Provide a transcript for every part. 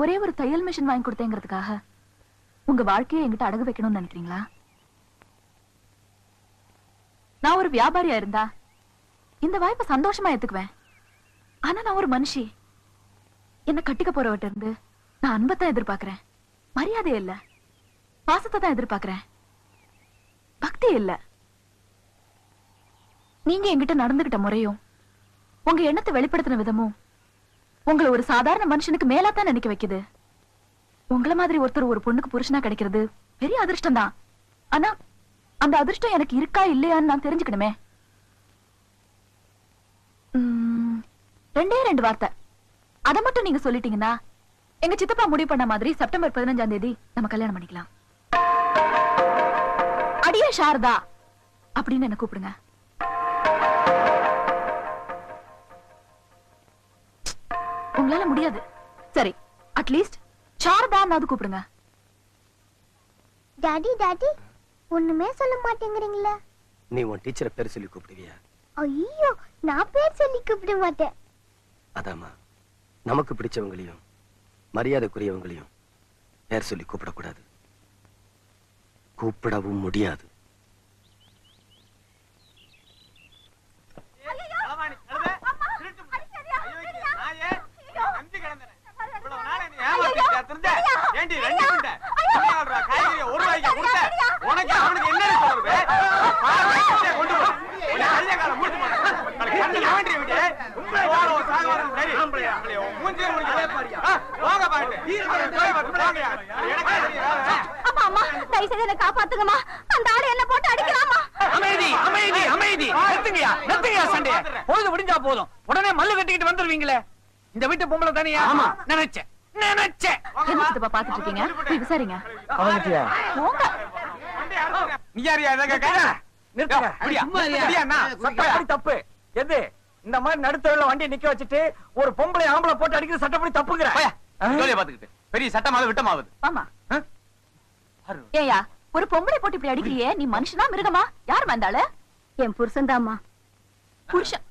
ஒரே ஒரு தையல் மிஷின் வாங்கி கொடுத்தேங்கிறதுக்காக உங்க வாழ்க்கையை எங்கிட்ட அடகு வைக்கணும்னு நினைக்கிறீங்களா? நான் ஒரு வியாபாரியா இருந்தா இந்த வாய்ப்பை சந்தோஷமா ஏத்துக்குவேன். ஆனா நான் ஒரு மனுஷி. என்ன கட்டிக்க போறவட்ட இருந்து நான் அன்பத்தான் எதிர்பார்க்கிறேன். மரியாதை இல்ல. பாசத்தை தான் எதிர்பார்க்கிறேன். பக்தி இல்ல. நீங்க என்கிட்ட நடந்துகிட்ட முறையும் உங்க எண்ணத்தை வெளிப்படுத்தின விதமும் உங்களை ஒரு சாதாரண மனுஷனுக்கு மேலாத்தான் நினைக்க வைக்குது. உங்கள மாதிரி ஒருத்தர் ஒரு பொண்ணுக்கு புருஷனா கிடைக்கிறது பெரிய அதிர்ஷ்டம் தான் ஆனா அந்த அதிர்ஷ்டம் எனக்கு இருக்கா இல்லையான்னு நான் தெரிஞ்சுக்கணுமே. உம், ரெண்டே ரெண்டு வார்த்தை. அத மட்டும் நீங்க சொல்லிட்டீங்கன்னா எங்க சித்தப்பா முடிவு பண்ண மாதிரி செப்டம்பர் பதினஞ்சாம் தேதி நம்ம கல்யாணம் பண்ணிக்கலாம். அடியே சாரதா அப்படின்னு என்ன கூப்பிடுங்க. உங்களால முடியாது. சரி அட்லீஸ்ட் சாரதான்னாவது கூப்பிடுங்க. டாடி டாடி ஒண்ணுமே சொல்ல மாட்டேங்கிறீங்களே. நீ உன் டீச்சரை பேர் சொல்லி கூப்பிடுவியா? ஐயோ நான் பேர் சொல்லி கூப்பிட மாட்டேன். அதாம்மா நமக்கு பிடிச்சவங்களையும் மரியாதைக்குரியவங்களையும் பேர் சொல்லி கூப்பிடக்கூடாது. கூப்பிடவும் முடியாது களவாணி, கழுதை, திருட்டு புள்ள. அயோக்கிய நாயே, நம்பி கிடந்தேனே. இவ்வளவு நாளா நீ ஏமாத்திட்டியா, தெரிஞ்சா? ஏண்டி, ரெண்டு துண்டை? என்ன சொல்ற? காய்கறியை ஒரு ரூபாய்க்கா கொடுத்த? உனக்கு அவனுக்கு என்னடி சொல்றது? பாரு, கட்டியே கொண்டு போ. உன்னை அரிய காலம் மூட்டு போடு. உனக்கு கண்ணுல ஆண்டிய விடு. போற ஒரு சாக வரணும், சரி. உங்களைய உன் மூஞ்சியை முடிக்க. ஆ, தெரியும். அம்மா அம்மா தயவு செய்து என்ன காப்பாத்துங்கம்மா. அந்த ஆளு என்ன போட்டு அடிக்கலாமா அமைதி அமைதி அமைதி. நிறுத்துங்கயா நிறுத்துங்கயா சண்டைய. பொழுது விடிஞ்சா போதும். உடனே மல்லு கட்டிக்கிட்டு வந்துருவீங்களே. இந்த வீட்டு பொம்பளை தானியா? ஆமா. நினைச்சேன் நினைச்சேன். என்ன சித்தப்பா பாத்துட்டு இருக்கீங்க போய் விசாரிங்க. அவங்கிட்டியா போங்க. வண்டி அறுத்துறேன். நீ யாரியா இதை கேட்க? நிறுத்துங்க அப்படியா? அப்படியா? அண்ணா? சட்டப்படி தப்பு. எது? இந்த மாதிரி நடுத்தருல வண்டியை நிக்க வச்சுட்டு ஒரு பொம்பளை ஆம்பளை போட்டு அடிக்கிற சட்டப்படி தப்புங்கிற. ஜோலியை பாத்துக்கிட்டு. பெரிய சட்டமாவது விட்டமாவது. ஆமா. ஏயா ஒரு பொம்பளை போட்டு இப்படி அடிக்கிறியே? நீ மனுஷனா மிருகமா? யார் வந்தாளு என் புருஷன் புருஷன்.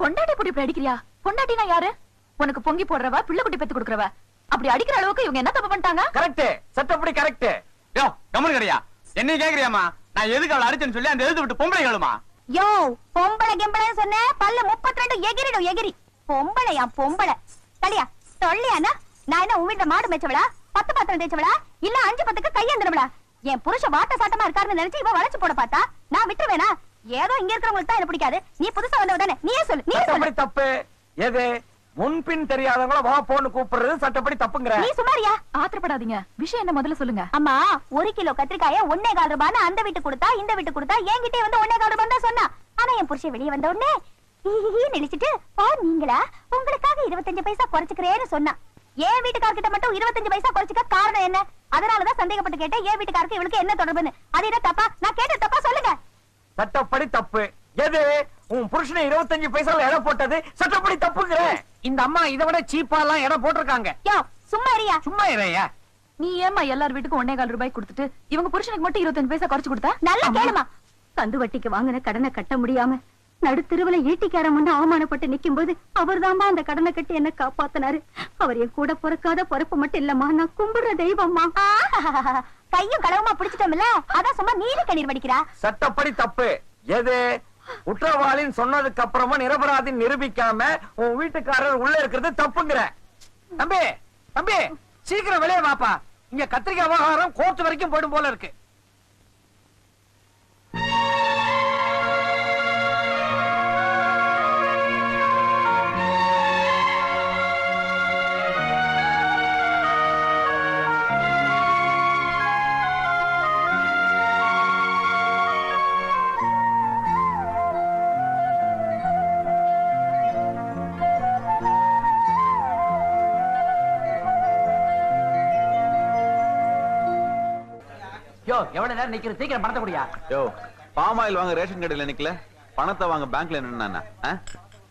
பொண்டாட்டி போட்டு இப்படி அடிக்கிறியா? பொண்டாட்டினா யாரு? உனக்கு பொங்கி போடுறவ பிள்ளை குட்டி பெத்து கொடுக்கறவ? அப்படி அடிக்கிற அளவுக்கு இவங்க என்ன தப்பு பண்ணிட்டாங்க? கரெக்ட் சட்டப்படி கரெக்ட் யோ கம்முனு கிடையா என்ன கேக்குறியாமா நான் எதுக்கு அவளை அடிச்சேன்னு சொல்லி அந்த எழுத்து விட்டு பொம்பளை கேளுமா யோ பொம்பளை கிம்பளை சொன்ன பல்ல முப்பத்தி ரெண்டு எகிரிடும் எகிரி. பொம்பளையா பொம்பளை. சரியா சொல்லியானா நான் என்ன உன் வீட்டுல மாடு மேய்ச்சவளா? பத்து பாத்திரம் தேய்ச்சவளா? இல்ல அஞ்சு பத்துக்கு கையேந்திரவளா என் வாட்ட சாட்டமா இருக்காருன்னு நினைச்சு இவ வளைச்சு போட பார்த்தா நான் விட்டுருவேனா? ஏதோ இங்க இருக்கிறவங்களுக்கு தான் எனக்கு பிடிக்காது. நீ புதுசா வந்தவ தானே? நீயே சொல்லு நீயே சொல்லு. சட்டப்படி தப்பு. எது? முன்பின் தெரியாதவங்கள வா போன்னு கூப்பிடுறது சட்டப்படி தப்புங்கிற. நீ சுமாரியா? ஆத்திரப்படாதீங்க. விஷயம் என்ன முதல்ல சொல்லுங்க. அம்மா ஒரு கிலோ கத்திரிக்காய ஒன்னே கால் ரூபான்னு அந்த வீட்டு கொடுத்தா இந்த வீட்டு கொடுத்தா என்கிட்டே வந்து ஒன்னே கால் ரூபாய் தான் சொன்னா. ஆனா என் புருஷன் வெளியே வந்த உடனே நினைச்சிட்டு ஓ நீங்களா? உங்களுக்காக இருபத்தஞ்சு பைசா குறைச்சுக்கிறேன்னு சொன்னா. என் வீட்டுக்காரர்கிட்ட மட்டும் இருபத்தஞ்சு பைசா குறைச்சுக்க காரணம் என்ன? அதனாலதான் சந்தேகப்பட்டு கேட்டேன் என் வீட்டுக்காருக்கு இவளுக்கு என்ன தொடர்புன்னு. அது என்ன தப்பா? நான் கேட்ட தப்பா சொல்லுங்க. சட்டப்படி தப்பு. எது? உன் புருஷனை இருபத்தஞ்சு பைசால எடை போட்டது சட்டப்படி தப்புங்கிற. இந்த அம்மா இதை விட சீப்பா எல்லாம் எடை போட்டிருக்காங்க. யோ சும்மா இருயா? சும்மா இறையா நீ ஏமா எல்லார் வீட்டுக்கும் ஒன்னே கால் ரூபாய் கொடுத்துட்டு இவங்க புருஷனுக்கு மட்டும் இருபத்தஞ்சு பைசா குறைச்சு கொடுத்தா? நல்லா கேளுமா. கந்து வட்டிக்கு வாங்கின கடனை கட்ட முடியாம நடுத்தெருவுல ஈட்டிக்காரன் முன்ன அவமானப்பட்டு நிக்கும்போது அவர்தாம்மா அந்த கடனை கட்டி என்ன காப்பாத்தினாரு. அவர் என் கூட பிறக்காத பிறப்பு மட்டும் இல்லம்மா நான் கும்பிடுற தெய்வம்மா. கையும் களவுமா பிடிச்சிட்டோம்ல? அதான் சும்மா நீலி கண்ணீர் வடிக்கிறா. சட்டப்படி தப்பு. எது? குற்றவாளின்னு சொன்னதுக்கு அப்புறமா நிரபராதி நிரூபிக்காம உன் வீட்டுக்காரர் உள்ள இருக்கிறது தப்புங்கிற. தம்பி தம்பி சீக்கிரம் வெளியே வாப்பா. இங்க கத்திரிக்காய் விவகாரம் கோர்ட் வரைக்கும் போயிடும் போல இருக்கு. யோ எவ்வளவு நேரம் நிக்கிற? சீக்கிரம் பணத்தை குடியா. யோ பாம் ஆயில் வாங்க ரேஷன் கடையில நிக்கல. பணத்தை வாங்க பேங்க்ல நின்னா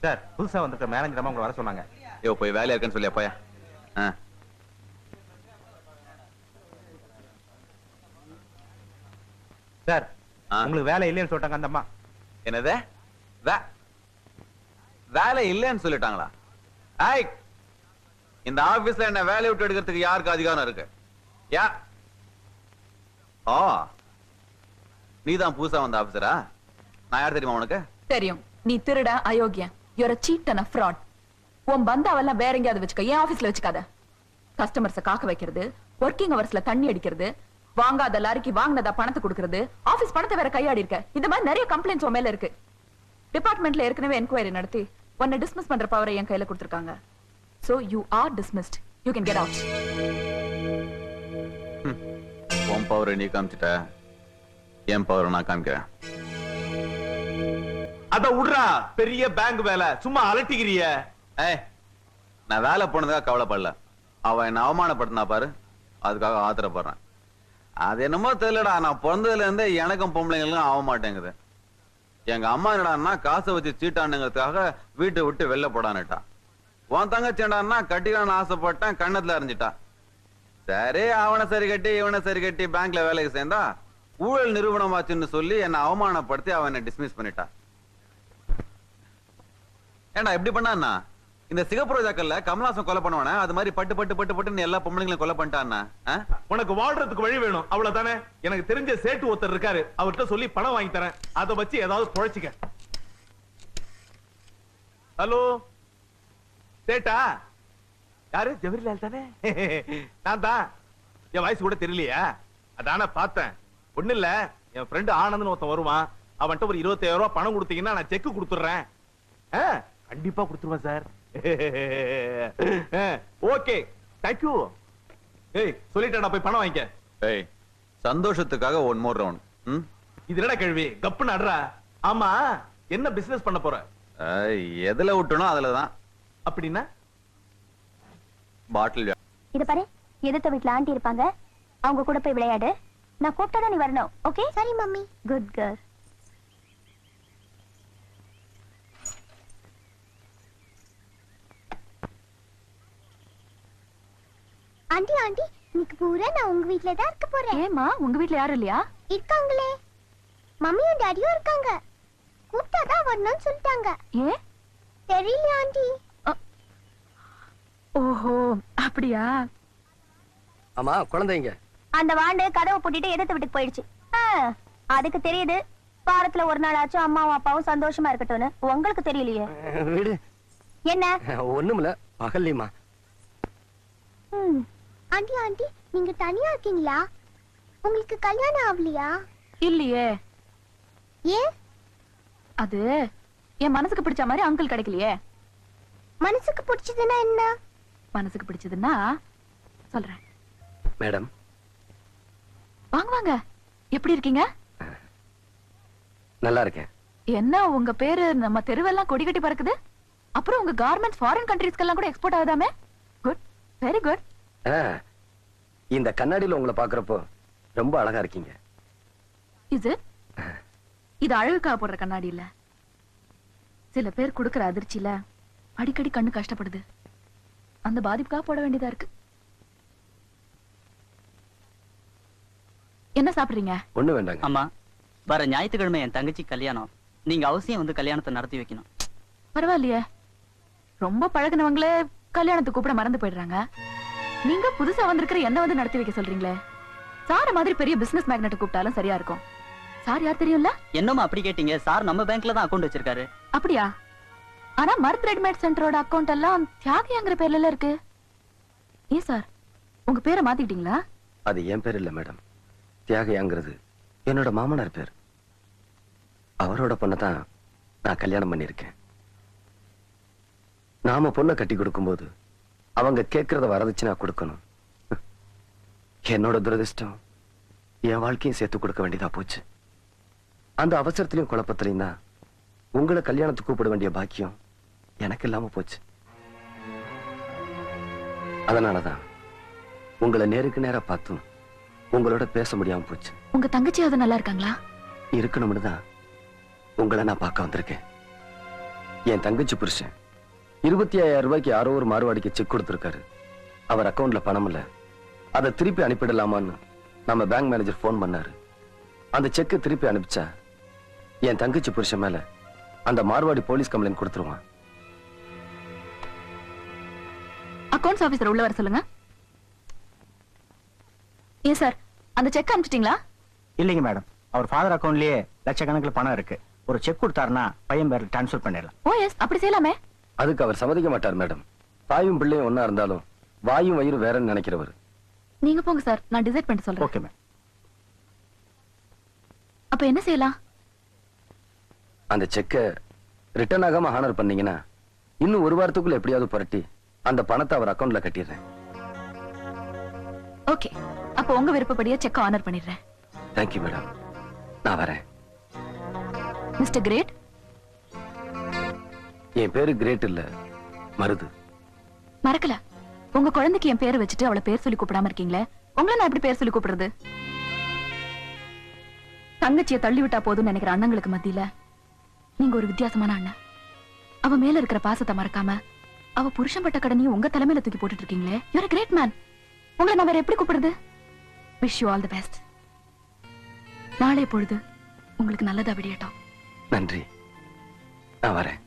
சார் புதுசா வந்திருக்க மேனேஜர் தான் உங்களை வர சொன்னாங்க. யோ போய் வேலையா இருக்கேன்னு சொல்லியா போயா? ஆ. சார். உங்களுக்கு வேலை இல்லைன்னு சொல்லிட்டாங்க அந்த அம்மா. என்னது? வே- வேலை இல்லைன்னு சொல்லிட்டாங்களா? ஐய் இந்த ஆபீஸ்ல என்ன வேலையை விட்டு எடுக்கிறதுக்கு யாருக்கு அதிகாரம் இருக்கு? யா ஓ நீதான் புதுசா வந்த ஆபீசரா நான் யார் தெரியுமா உனக்கு? தெரியும். நீ திருட அயோக்கியன். You're a cheat and a உன் பந்தாவெல்லாம் வேற எங்கேயாவது வச்சுக்க. ஏன் ஆபீஸ்ல வச்சுக்காத. கஸ்டமர்ஸ காக்க வைக்கிறது ஒர்க்கிங் ஹவர்ஸ்ல தண்ணி அடிக்கிறது வாங்காத லாரிக்கு வாங்கினதா பணத்தை கொடுக்கறது ஆபீஸ் பணத்தை வேற கையாடி இருக்க. இந்த மாதிரி நிறைய கம்ப்ளைண்ட்ஸ் உன் மேல இருக்கு. டிபார்ட்மெண்ட்ல ஏற்கனவே என்கொயரி நடத்தி உன்னை டிஸ்மிஸ் பண்ற பவரை என் கையில கொடுத்துருக்காங்க. So you are dismissed you can get out உன் பவரை நீ காமிச்சிட்ட? என் பவரை நான் காமிக்கிறேன்? அத விடுறா பெரிய பேங்க் வேலை. சும்மா அலட்டிக்கிறிய. நான் வேலை போனதுக்காக கவலைப்படல. அவன் என்ன அவமானப்படுத்தினா பாரு. அதுக்காக ஆத்திரப்படுறேன். அது என்னமோ தெரியலடா. நான் பிறந்ததுல இருந்தே எனக்கும் பொம்பளைங்களுக்கும் ஆக மாட்டேங்குது எங்க அம்மா என்னடான்னா காசை வச்சு சீட்டானுங்கிறதுக்காக வீட்டை விட்டு வெளில போடான்னுட்டான் உன் தங்கச்சி என்னடான்னா கட்டிக்கணும்னு ஆசைப்பட்டேன் கண்ணத்துல அறிஞ்சிட்டான் சரி அவனை சரி கட்டி இவனை சரி கட்டி பேங்க்ல வேலைக்கு சேர்ந்தா ஊழல் நிறுவனமாச்சுன்னு சொல்லி என்னை அவமானப்படுத்தி அவனை என்ன டிஸ்மிஸ் பண்ணிட்டா. ஏண்டா எப்படி பண்ணான்னா இந்த சிகப்பு ரோஜாக்கள்ல கமலாசம் கொலை பண்ணுவானே அது மாதிரி பட்டு பட்டு பட்டு பட்டுன்னு எல்லா பொம்பளைங்களையும் கொலை பண்ணிட்டான்னா உனக்கு வாழ்றதுக்கு வழி வேணும் அவ்வளவுதானே? எனக்கு தெரிஞ்ச சேட்டு ஒருத்தர் இருக்காரு அவர்கிட்ட சொல்லி பணம் வாங்கி தரேன். அதை வச்சு ஏதாவது பொழைச்சிக்க. ஹலோ? சேட்டா? யாரு? ஜவஹர்லால் தானே? நான் தான். என் வயசு கூட தெரியலையா. அதானே பார்த்தேன். ஒண்ணு இல்ல. என் ஃப்ரெண்டு ஆனந்த்னு ஒருத்தன் வருவான். அவன்கிட்ட ஒரு இருபத்தாயிரம் ரூபாய் பணம் கொடுத்தீங்கன்னா நான் செக் கொடுத்துடுறேன். கண்டிப்பா கொடுத்துருவேன் சார் ஓகே. தேங்க்யூ ஏய் சொல்லிட்டேடா போய் பணம் வாங்கிக்க. ஏய் சந்தோஷத்துக்காக ஒன் மோர் ரவுண்ட் ம்? இது என்னடா கேள்வி? கப்புன்னு அடுறா. ஆமா. என்ன பிசினஸ் பண்ண போற? எதுல விட்டனோ அதுலதான். அப்படின்னா? பாட்டில் இத பாரு எதிர்த்த வீட்ல ஆண்டி இருப்பாங்க. அவங்க கூட போய் விளையாடு. நான் கூப்பிட்டா நீ வரணும் ஓகே சரி mummy. Good girl aunty aunty இன்னைக்கு பூரா நான் உங்க வீட்ல தான் இருக்க போறேன். ஏமா உங்க வீட்ல யாரும் இல்லையா? இருக்காங்களே. மம்மியும் டாடியும் இருக்காங்க. கூப்பிட்டா தான் வரணும்னு சொல்லிட்டாங்க. ஏன்? தெரியல ஆண்டி. ஓஹோ அப்படியா? ஆமா குழந்தைங்க. அந்த வாண்டு கதவை பூட்டிட்டு எதிர்த்து வீட்டுக்கு போயிடுச்சு. அதுக்கு தெரியுது வாரத்துல ஒரு நாள் ஆச்சும் அம்மாவும் அப்பாவும் சந்தோஷமா இருக்கட்டும்னு. உங்களுக்கு தெரியலையே. வீடு. என்ன? ஒண்ணுமில்ல பகல்லையுமா. ஆண்டி ஆண்டி நீங்க தனியா இருக்கீங்களா? உங்களுக்கு கல்யாணம் ஆகலையா? இல்லையே. ஏன் அது என் மனசுக்கு பிடிச்ச மாதிரி அங்கிள் கிடைக்கலையே. மனசுக்கு பிடிச்சதுன்னா என்ன? மனசுக்கு பிடிச்சதுன்னா சொல்றேன். மேடம். வாங்க வாங்க. எப்படி இருக்கீங்க? நல்லா இருக்கேன். என்ன உங்க பேரு நம்ம தெருவெல்லாம் கொடி கட்டி பறக்குது? அப்புறம் உங்க கார்மெண்ட்ஸ் ஃபாரின் கண்ட்ரீஸ்க்கெல்லாம் கூட எக்ஸ்போர்ட் ஆகுதாமே? குட் வெரி குட் இந்த கண்ணாடியில உங்களை பாக்குறப்போ ரொம்ப அழகா இருக்கீங்க. இது இது அழகுக்காக போடுற கண்ணாடி இல்ல சில பேர் கொடுக்கிற அதிர்ச்சியில அடிக்கடி கண்ணு கஷ்டப்படுது. அந்த பாதிப்புக்காக போட வேண்டியதா இருக்கு. என்ன சாப்பிடுறீங்க? ஒண்ணு வேண்டாங்க. அம்மா வர ஞாயிற்றுக்கிழமை என் தங்கச்சி கல்யாணம். நீங்க அவசியம் வந்து கல்யாணத்தை நடத்தி வைக்கணும். பரவாயில்லையே. ரொம்ப பழகுனவங்களே கல்யாணத்துக்கு கூப்பிட மறந்து போயிடுறாங்க. நீங்க புதுசா வந்திருக்கிற என்ன வந்து நடத்தி வைக்க சொல்றீங்களே? சார மாதிரி பெரிய பிசினஸ் மேக்னெட் கூப்பிட்டாலும் சரியா இருக்கும். சார் யார் தெரியும்ல? என்னம்மா அப்படி கேட்டீங்க? சார் நம்ம பேங்க்ல தான் அக்கௌண்ட் வச்சிருக்காரு. அப்படியா? ஆனா மர்த் ரெடிமேட் சென்டரோட அக்கவுண்ட் எல்லாம் தியாகிங்கிற பேர்ல எல்லாம் இருக்கு. ஏன் சார்? உங்க பேரை மாத்திட்டீங்களா அது என் பேர் இல்ல மேடம். தியாகையாங்கிறது என்னோட மாமனார் பேர். அவரோட பொண்ணை தான் நான் கல்யாணம் பண்ணியிருக்கேன். நாம பொண்ணை கட்டி கொடுக்கும்போது அவங்க கேட்கறத வரதட்சணா கொடுக்கணும். என்னோட துரதிர்ஷ்டம் என் வாழ்க்கையும் சேர்த்து கொடுக்க வேண்டியதா போச்சு. அந்த அவசரத்திலையும் குழப்பத்திலையும் தான் உங்களை கல்யாணத்துக்கு கூப்பிட வேண்டிய பாக்கியம் எனக்கு இல்லாம போச்சு. அதனாலதான் உங்களை நேருக்கு நேரா பார்த்தும் உங்களோட பேச முடியாம போச்சு. உங்க தங்கச்சியாவது நல்லா இருக்காங்களா? இருக்கணும்னு தான் உங்களை நான் பார்க்க வந்திருக்கேன். என் தங்கச்சி புருஷன் இருபத்தி ஐயாயிரம் ரூபாய்க்கு யாரோ ஒரு மாறுவாடிக்கு செக் கொடுத்திருக்காரு. அவர் அக்கவுண்ட்ல பணம் இல்ல. அதை திருப்பி அனுப்பிடலாமான்னு நம்ம பேங்க் மேனேஜர் ஃபோன் பண்ணாரு. அந்த செக்கை திருப்பி அனுப்பிச்சா என் தங்கச்சி புருஷன் மேல அந்த மார்வாடி போலீஸ் கம்ப்ளைண்ட் கொடுத்துருவான். அக்கவுண்ட்ஸ் ஆபீசர் உள்ள வர சொல்லுங்க. ஏன் சார் அந்த செக் அனுப்பிச்சிட்டீங்களா இல்லைங்க மேடம் அவர் ஃபாதர் அக்கவுண்ட்லயே லட்சக்கணக்கில் பணம் இருக்கு. ஒரு செக் கொடுத்தாருன்னா பையன் பேர் ட்ரான்ஸ்ஃபர் பண்ணிடலாம். ஓ எஸ் அப்படி செய்யலாமே. அதுக்கு அவர் சம்மதிக்க மாட்டார் மேடம் தாயும் பிள்ளையும் ஒன்னா இருந்தாலும் வாயும் வயிறு வேறன்னு நினைக்கிறவர். நீங்க போங்க சார் நான் டிசைட் பண்ணிட்டு சொல்றேன். ஓகே மேம் அப்ப என்ன செய்யலாம்? அந்த செக்கை ரிட்டர்ன் ஆகாம ஹானர் பண்ணீங்கன்னா இன்னும் ஒரு வாரத்துக்குள்ள எப்படியாவது புரட்டி அந்த பணத்தை அவர் அக்கவுண்ட்ல கட்டிடுறேன். ஓகே அப்ப உங்க விருப்பப்படியே செக் ஆனர் பண்ணிடுறேன். தேங்க்யூ மேடம் நான் வரேன். மிஸ்டர் கிரேட் என் பேரு கிரேட் இல்ல மருது. மறக்கல. உங்க குழந்தைக்கு என் பேரை வச்சுட்டு அவளை பேர் சொல்லி கூப்பிடாம இருக்கீங்களே உங்களை நான் எப்படி பேர் சொல்லி கூப்பிடுறது? தங்கச்சியை தள்ளி விட்டா போதும்னு நினைக்கிற அண்ணங்களுக்கு மத்தியில நீங்க ஒரு வித்தியாசமான அண்ணன். அவ மேல இருக்கிற பாசத்தை மறக்காம அவ புருஷன் பட்ட கடனையும் உங்க தலைமையில தூக்கி போட்டுட்டு இருக்கீங்களே யூர் கிரேட் மேன் உங்களை நான் வேற எப்படி கூப்பிடுறது? Wish you all the best நாளை பொழுது உங்களுக்கு நல்லதா விடியட்டும் நன்றி. நான் வரேன்.